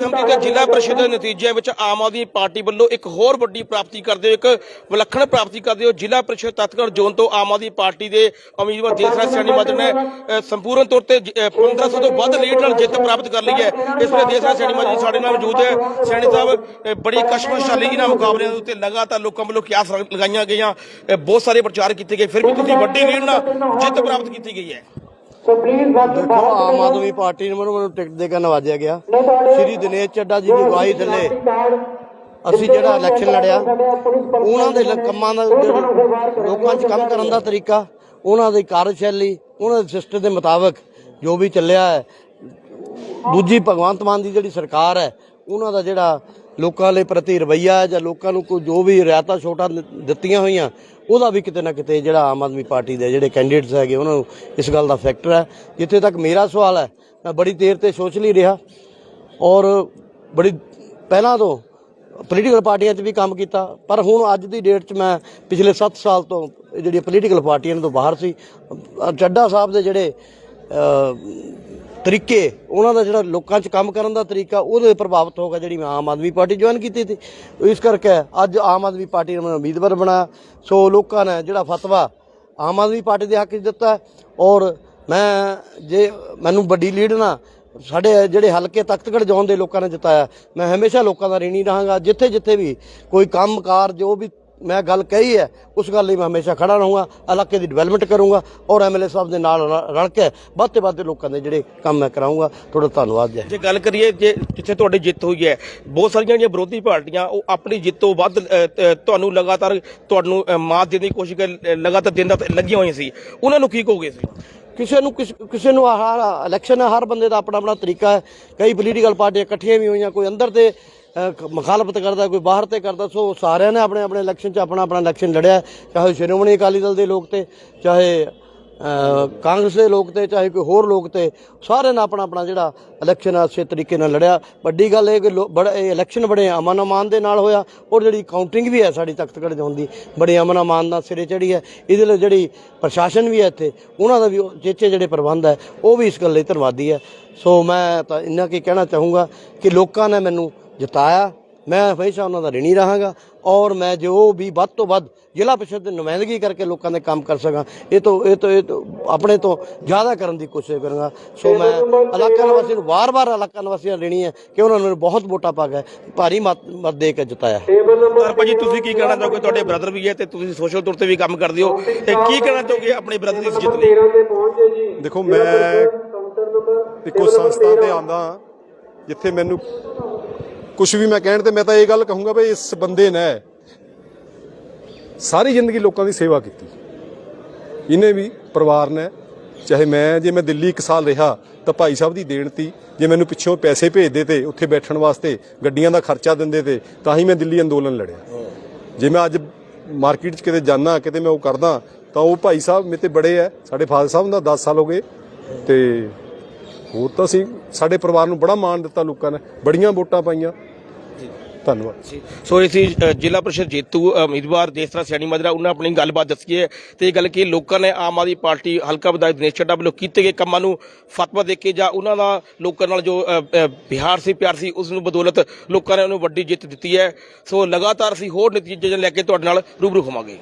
ਸੰਮਤੀ ਤੇ ਜ਼ਿਲ੍ਹਾ ਪ੍ਰੀਸ਼ਦ ਦੇ ਨਤੀਜਿਆਂ ਵਿੱਚ ਆਮ ਆਦਮੀ ਪਾਰਟੀ ਵੱਲੋਂ ਇੱਕ ਹੋਰ ਵੱਡੀ ਪ੍ਰਾਪਤੀ ਕਰਦੇ ਹੋ ਇੱਕ ਵਿਲੱਖਣ ਪ੍ਰਾਪਤੀ ਕਰਦੇ ਹੋ ਜ਼ਿਲ੍ਹਾ ਪ੍ਰੀਸ਼ਦ ਤਤਗੜ ਜ਼ੋਨ ਤੋਂ ਆਮ ਆਦਮੀ ਪਾਰਟੀ ਦੇ ਉਮੀਦਵਾਰ ਦੇਸਰਾਜ ਸੈਣੀ ਮਾਜਰ ਨੇ ਸੰਪੂਰਨ ਤੌਰ ਤੇ 1500 ਤੋਂ ਵੱਧ ਲੀਡ ਨਾਲ ਜਿੱਤ ਪ੍ਰਾਪਤ ਕਰ ਲਈ ਹੈ। ਇਸ ਵੇਲੇ ਦੇਸਰਾਜ ਸੈਣੀ ਮਾਜਰ ਸਾਡੇ ਨਾਲ ਮੌਜੂਦ ਹੈ। ਸੈਣੀ ਸਾਹਿਬ ਬੜੀ ਕਸ਼ਮਕਸ਼ਾਲੀ ਇਹਨਾਂ ਮੁਕਾਬਲਿਆਂ ਦੇ ਉੱਤੇ ਲਗਾਤਾਰ ਲੋਕਾਂ ਵੱਲੋਂ ਕਿਆਸ ਲਗਾਈਆਂ ਗਈਆਂ ਬਹੁਤ ਸਾਰੇ ਪ੍ਰਚਾਰ ਕੀਤੇ ਗਏ, ਫਿਰ ਵੀ ਤੁਸੀਂ ਵੱਡੀ ਲੀਡ ਨਾਲ ਜਿੱਤ ਪ੍ਰਾਪਤ ਕੀਤੀ ਗਈ ਹੈ। ਦੇਖੋ ਆਮ ਆਦਮੀ ਪਾਰਟੀ ਨੂੰ ਮੈਨੂੰ ਟਿਕਟ ਦੇ ਕੇ ਨਵਾਜਿਆ ਗਿਆ। ਸ਼੍ਰੀ ਦਿਨੇਸ਼ ਚੱਡਾ ਜੀ ਦੀ ਅਗਵਾਈ ਥੱਲੇ। ਅਸੀਂ ਜਿਹੜਾ ਇਲੈਕਸ਼ਨ ਲੜਿਆ ਉਹਨਾਂ ਦੇ ਕੰਮਾਂ ਦਾ ਲੋਕਾਂ 'ਚ ਕੰਮ ਕਰਨ ਦਾ ਤਰੀਕਾ ਉਹਨਾਂ ਦੀ ਕਾਰਜਸ਼ੈਲੀ ਉਹਨਾਂ ਦੇ ਸਿਸਟਮ ਦੇ ਮੁਤਾਬਕ ਜੋ ਵੀ ਚੱਲਿਆ ਹੈ। ਦੂਜੀ ਭਗਵੰਤ ਮਾਨ ਦੀ ਜਿਹੜੀ ਸਰਕਾਰ ਹੈ ਉਹਨਾਂ ਦਾ ਜਿਹੜਾ ਲੋਕਾਂ ਦੇ ਪ੍ਰਤੀ ਰਵਈਆ ਜਾਂ ਲੋਕਾਂ ਨੂੰ ਕੋਈ ਜੋ ਵੀ ਰਿਆਇਤਾਂ ਛੋਟਾ ਦਿੱਤੀਆਂ ਹੋਈਆਂ ਉਹਦਾ ਵੀ ਕਿਤੇ ਨਾ ਕਿਤੇ ਜਿਹੜਾ ਆਮ ਆਦਮੀ ਪਾਰਟੀ ਦੇ ਜਿਹੜੇ ਕੈਂਡੀਡੇਟਸ ਹੈਗੇ ਉਹਨਾਂ ਨੂੰ ਇਸ ਗੱਲ ਦਾ ਫੈਕਟਰ ਹੈ। ਜਿੱਥੇ ਤੱਕ ਮੇਰਾ ਸਵਾਲ ਹੈ ਮੈਂ ਬੜੀ ਦੇਰ ਤੇ ਸੋਚ ਲਈ ਰਿਹਾ ਔਰ ਬੜੀ ਪਹਿਲਾਂ ਤੋਂ ਪੋਲੀਟੀਕਲ ਪਾਰਟੀਆਂ 'ਚ ਵੀ ਕੰਮ ਕੀਤਾ ਪਰ ਹੁਣ ਅੱਜ ਦੀ ਡੇਟ 'ਚ ਮੈਂ ਪਿਛਲੇ 7 ਸਾਲ ਤੋਂ ਜਿਹੜੀਆਂ ਪੋਲੀਟੀਕਲ ਪਾਰਟੀਆਂ ਤੋਂ ਬਾਹਰ ਸੀ ਅ, ਚੱਡਾ ਸਾਹਿਬ ਦੇ ਜਿਹੜੇ ਤਰੀਕੇ, ਉਹਨਾਂ ਦਾ ਜਿਹੜਾ ਲੋਕਾਂ 'ਚ ਕੰਮ ਕਰਨ ਦਾ ਤਰੀਕਾ, ਉਹਦੇ ਪ੍ਰਭਾਵਿਤ ਹੋ ਕੇ ਜਿਹੜੀ ਮੈਂ ਆਮ ਆਦਮੀ ਪਾਰਟੀ ਜੁਆਇਨ ਕੀਤੀ ਸੀ। ਇਸ ਕਰਕੇ ਅੱਜ ਆਮ ਆਦਮੀ ਪਾਰਟੀ ਨੇ ਮੈਨੂੰ ਉਮੀਦਵਾਰ ਬਣਾਇਆ। ਸੋ ਲੋਕਾਂ ਨੇ ਜਿਹੜਾ ਫਤਵਾ ਆਮ ਆਦਮੀ ਪਾਰਟੀ ਦੇ ਹੱਕ 'ਚ ਦਿੱਤਾ ਔਰ ਮੈਂ ਜੇ ਮੈਨੂੰ ਵੱਡੀ ਲੀਡ ਨਾ ਸਾਡੇ ਜਿਹੜੇ ਹਲਕੇ ਤਖਤਗੜ ਜੌਨ ਦੇ ਲੋਕਾਂ ਨੇ ਜਿਤਾਇਆ, ਮੈਂ ਹਮੇਸ਼ਾ ਲੋਕਾਂ ਦਾ ਰੀਣੀ ਰਹਾਂਗਾ। ਜਿੱਥੇ ਜਿੱਥੇ ਵੀ ਕੋਈ ਕੰਮਕਾਰ, ਜੋ ਵੀ ਮੈਂ ਗੱਲ ਕਹੀ ਹੈ ਉਸ ਗੱਲ ਲਈ ਮੈਂ ਹਮੇਸ਼ਾ ਖੜਾ ਰਹੂੰਗਾ ਇਲਾਕੇ ਦੀ ਡਿਵੈਲਪਮੈਂਟ ਕਰੂੰਗਾ ਔਰ ਐਮਐਲਏ ਸਾਹਿਬ ਦੇ ਨਾਲ ਰਲ- ਕੇ ਵੱਧ ਤੋਂ ਵੱਧ ਲੋਕਾਂ ਦੇ ਜਿਹੜੇ ਕੰਮ ਮੈਂ ਕਰਾਉਂਗਾ ਤੁਹਾਡਾ ਧੰਨਵਾਦ ਜੀ। ਜੇ ਗੱਲ ਕਰੀਏ ਜੇ ਜਿੱਥੇ ਤੁਹਾਡੀ ਜਿੱਤ ਹੋਈ ਹੈ ਬਹੁਤ ਸਾਰੀਆਂ ਜਿਹੜੀਆਂ ਵਿਰੋਧੀ ਪਾਰਟੀਆਂ ਉਹ ਆਪਣੀ ਜਿੱਤ ਤੋਂ ਵੱਧ ਤੁਹਾਨੂੰ ਲਗਾਤਾਰ ਤੁਹਾਨੂੰ ਮਾਤ ਦੇਣ ਦੀ ਕੋਸ਼ਿਸ਼ ਕਰ ਲਗਾਤਾਰ ਦੇਣ ਦਾ ਲੱਗੀਆਂ ਹੋਈਆਂ ਸੀ। ਉਹਨਾਂ ਨੂੰ ਕੀ ਕਹੋਗੇ ਸੀ ਕਿਸੇ ਨੂੰ ਕਿਸ- ਨੂੰ ਹਰ ਇਲੈਕਸ਼ਨ ਹਰ ਬੰਦੇ ਦਾ ਆਪਣਾ ਆਪਣਾ ਤਰੀਕਾ ਹੈ। ਕਈ ਪੋਲੀਟੀਕਲ ਪਾਰਟੀਆਂ ਇਕੱਠੀਆਂ ਵੀ ਹੋਈਆਂ ਕੋਈ ਅੰਦਰ ਤੇ ਮੁਖਾਲਫਤ ਕਰਦਾ, ਕੋਈ ਬਾਹਰ ਤੇ ਕਰਦਾ, ਸੋ ਸਾਰਿਆਂ ਨੇ ਆਪਣੇ ਆਪਣੇ ਇਲੈਕਸ਼ਨ 'ਚ ਆਪਣਾ ਆਪਣਾ ਇਲੈਕਸ਼ਨ ਲੜਿਆ, ਚਾਹੇ ਸ਼੍ਰੋਮਣੀ ਅਕਾਲੀ ਦਲ ਦੇ ਲੋਕ ਤੇ, ਚਾਹੇ ਕਾਂਗਰਸ ਦੇ ਲੋਕ ਤੇ ਚਾਹੇ ਕੋਈ ਹੋਰ ਲੋਕ ਤੇ ਸਾਰਿਆਂ ਨੇ ਆਪਣਾ ਆਪਣਾ ਜਿਹੜਾ ਇਲੈਕਸ਼ਨ ਅੱਛੇ ਤਰੀਕੇ ਨਾਲ ਲੜਿਆ। ਵੱਡੀ ਗੱਲ ਇਹ ਕਿ ਲੋ- ਬੜਾ ਇਹ ਇਲੈਕਸ਼ਨ ਬੜੇ ਅਮਨ ਅਮਾਨ ਦੇ ਨਾਲ ਹੋਇਆ ਔਰ ਜਿਹੜੀ ਕਾਊਂਟਿੰਗ ਵੀ ਹੈ ਸਾਡੀ ਤਖਤਗੜ੍ਹ ਜਾਣ ਦੀ, ਬੜੇ ਅਮਨ ਅਮਾਨ ਨਾਲ ਸਿਰੇ ਚੜੀ ਹੈ। ਇਹਦੇ ਲਈ ਜਿਹੜੀ ਪ੍ਰਸ਼ਾਸਨ ਵੀ ਹੈ ਇੱਥੇ, ਉਹਨਾਂ ਦਾ ਵੀ ਚੇਚੇ ਜਿਹੜੇ ਪ੍ਰਬੰਧ ਹੈ, ਉਹ ਵੀ ਇਸ ਗੱਲ ਲਈ ਧੰਨਵਾਦੀ ਹੈ। ਸੋ ਮੈਂ ਤਾਂ ਇੰਨਾ ਕੀ ਕਹਿਣਾ ਚਾਹੂੰਗਾ ਕਿ ਲੋਕਾਂ ਨੇ ਮੈਨੂੰ ਜਿਤਾਇਆ। ਮੈਂ ਹਮੇਸ਼ਾ ਉਹਨਾਂ ਦਾ ਰਿਣੀ ਰਹਾਂਗਾ। ਔਰ ਮੈਂ ਜੋ ਵੀ ਵੱਧ ਤੋਂ ਵੱਧ ਜ਼ਿਲ੍ਹਾ ਪ੍ਰੀਸ਼ਦ ਦੀ ਨੁਮਾਇੰਦਗੀ ਕਰਕੇ ਲੋਕਾਂ ਦੇ ਕੰਮ ਕਰ ਸਕਾਂ ਇਹ ਤੋਂ ਇਹ ਤੋਂ ਇਹ ਤੋਂ ਆਪਣੇ ਤੋਂ ਜ਼ਿਆਦਾ ਕਰਨ ਦੀ ਕੋਸ਼ਿਸ਼ ਕਰਾਂਗਾ। ਸੋ ਮੈਂ ਇਲਾਕਾ ਨਿਵਾਸੀ ਨੂੰ ਵਾਰ-ਵਾਰ ਇਲਾਕਾ ਨਿਵਾਸੀਆਂ ਲੈਣੀ ਹੈ ਕਿ ਉਹਨਾਂ ਨੇ ਮੈਨੂੰ ਬਹੁਤ ਵੋਟਾਂ ਪਾ ਕੇ ਭਾਰੀ ਮਤ ਮਤ ਦੇ ਕੇ ਜਿਤਾਇਆ ਪਰ ਭਾਜੀ ਤੁਸੀਂ ਕੀ ਕਹਿਣਾ ਚਾਹੋਗੇ? ਤੁਹਾਡੇ ਬ੍ਰਦਰ ਵੀ ਹੈ ਤੇ ਤੁਸੀਂ ਸੋਸ਼ਲ ਤੌਰ ਤੇ ਵੀ ਕੰਮ ਕਰਦੇ ਹੋ। ਤੇ ਕੀ ਕਹਿਣਾ ਚਾਹੋਗੇ ਆਪਣੇ ਬ੍ਰਦਰ ਦੀ ਜਿੱਤ ਲਈ? ਦੇਖੋ ਮੈਂ ਇੱਕੋ ਸੰਸਥਾ ਤੇ ਆਂਦਾ ਜਿੱਥੇ ਮੈਨੂੰ ਕੁਝ ਵੀ ਮੈਂ ਕਹਿਣ ਤੇ ਮੈਂ ਤਾਂ ਇਹ ਗੱਲ ਕਹੂੰਗਾ ਵੀ ਇਸ ਬੰਦੇ ਨੇ ਸਾਰੀ ਜ਼ਿੰਦਗੀ ਲੋਕਾਂ ਦੀ ਸੇਵਾ ਕੀਤੀ। ਇਹਨੇ ਵੀ ਪਰਿਵਾਰ ਨੇ, ਚਾਹੇ ਮੈਂ, ਜੇ ਮੈਂ ਦਿੱਲੀ ਇੱਕ ਸਾਲ ਰਿਹਾ ਤਾਂ ਭਾਈ ਸਾਹਿਬ ਦੀ ਦੇਣ ਤੀ। ਜੇ ਮੈਨੂੰ ਪਿੱਛੋਂ ਪੈਸੇ ਭੇਜਦੇ ਤੇ, ਉੱਥੇ ਬੈਠਣ ਵਾਸਤੇ ਗੱਡੀਆਂ ਦਾ ਖਰਚਾ ਦਿੰਦੇ ਤੇ, ਤਾਂ ਹੀ ਮੈਂ ਦਿੱਲੀ ਅੰਦੋਲਨ ਲੜਿਆ। ਜੇ ਮੈਂ ਅੱਜ ਮਾਰਕੀਟ 'ਚ ਕਿਤੇ ਜਾਣਾ ਕਿਤੇ ਮੈਂ ਉਹ ਕਰਦਾ, ਤਾਂ ਉਹ ਭਾਈ ਸਾਹਿਬ ਮੇਰੇ ਤੇ ਬੜੇ ਆ ਸਾਡੇ ਫਾਦਰ ਸਾਹਿਬ ਦਾ 10 ਸਾਲ ਹੋ ਗਏ ਤੇ ਹੋਰ ਤਾਂ ਸੀ ਸਾਡੇ ਪਰਿਵਾਰ ਨੂੰ ਬੜਾ ਮਾਣ ਦਿੱਤਾ ਲੋਕਾਂ ਨੇ। ਬੜੀਆਂ ਵੋਟਾਂ ਪਾਈਆਂ। ਧੰਨਵਾਦ। ਸੋ ਇਹ ਸੀ ਅ, ਜ਼ਿਲ੍ਹਾ ਪ੍ਰੀਸ਼ਦ ਜੇਤੂ ਉਮੀਦਵਾਰ ਦੇਸਰਾ ਸਿਆਣੀ ਮਜਰਾ ਉਹਨਾਂ ਆਪਣੀ ਗੱਲਬਾਤ ਦੱਸੀ ਹੈ ਤੇ ਇਹ ਗੱਲ ਕਿ ਲੋਕਾਂ ਨੇ ਆਮ ਆਦਮੀ ਪਾਰਟੀ ਹਲਕਾ ਵਿਧਾਇਕ ਦਿਨੇਸ਼ ਚੱਡਾ ਵੱਲੋਂ ਕੀਤੇ ਗਏ ਕੰਮਾਂ ਨੂੰ ਫਤਵਾ ਦੇ ਕੇ ਜਾਂ ਉਹਨਾਂ ਦਾ ਲੋਕਾਂ ਨਾਲ ਜੋ ਬਿਹਾਰ ਸੀ ਪਿਆਰ ਸੀ ਉਸ ਨੂੰ ਬਦੌਲਤ ਲੋਕਾਂ ਨੇ ਉਹਨੂੰ ਵੱਡੀ ਜਿੱਤ ਦਿੱਤੀ ਹੈ। ਸੋ ਲਗਾਤਾਰ ਅਸੀਂ ਹੋਰ ਨਤੀਜੇ ਲੈ ਕੇ ਤੁਹਾਡੇ ਨਾਲ ਰੂਬਰੂ ਹੋਵਾਂਗੇ।